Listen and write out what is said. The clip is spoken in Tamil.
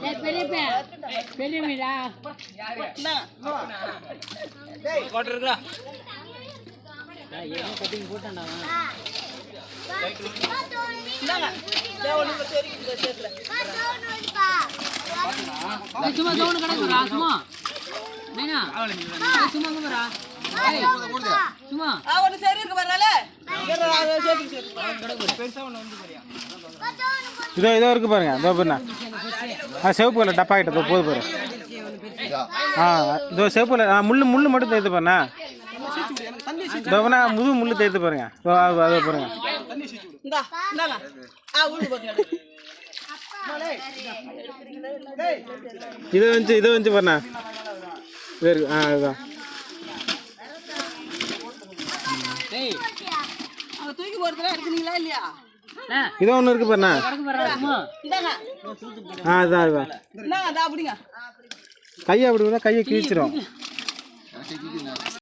ஏய், பெரியப்பா பெரிய மீடா ஏய், சும்மா சவுண்ட் கிடக்குறா சும்மா நைனா சும்மா ஏய், சும்மா சரி இருக்கு பாருனால இதோ இதோ இருக்கு பாருங்க. இதோ பாருங்க ஆ சிவப்பு கலர் டப்பா கிட்ட போது பாரு. ஆ இதோ சிவப்பு கலர். ஆ முள்ளு முள்ளு மட்டும் தேய்த்து பாருண்ணா. இதோ முது முள்ளு தேய்த்து பாருங்க. இதோ அது பாருங்க. இதை வந்து இதை வந்து பாருண்ணா. இருக்கு. ஆ அங்க தூக்கி போறதுலாம் எடுத்துனீங்களா இல்லையா? இதோ ஒன்று இருக்கு பாருண்ணா ஆ இதான் இருக்கா கையை அப்படி கையை கிழிச்சிடும்